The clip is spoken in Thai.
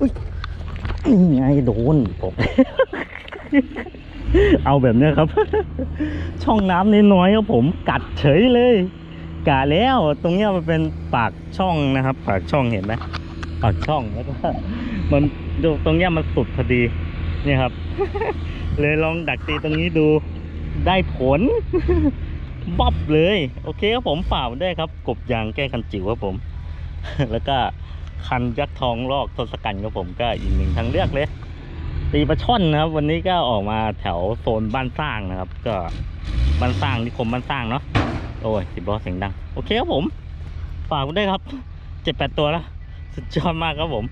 อุ๊ยนี่ไงโดนผมเอาแบบนี้ครับ ช่องน้ำน้อยๆครับผมกัดเฉยเลยกะแล้วตรงเนี้ยมันเป็นปากช่องนะครับ ปากช่องเห็นไหมปากช่องแล้วก็มันดูตรงเนี้ยมันสุดพอดีนี่ครับ เลยลองดักตีตรงนี้ดูได้ผลบ๊อบเลย โอเคครับผมฝ่ากได้ครับ กบยางแก้คันจิ๋วครับผม แล้วก็ คันยักษ์ทองลอกทศกัณฐ์ครับผมก็อีกหนึ่งทางเลือกเลย ตีปลาช่อนนะครับ วันนี้ก็ออกมาแถวโซนบ้านสร้างนะครับ ก็บ้านสร้างนิคมบ้านสร้างเนาะโอ้ยสิบล้อเสียงดัง โอเคครับผม ฝากไว้ด้วยครับเจ็ดแปดตัวแล้วสุดยอดมากครับผม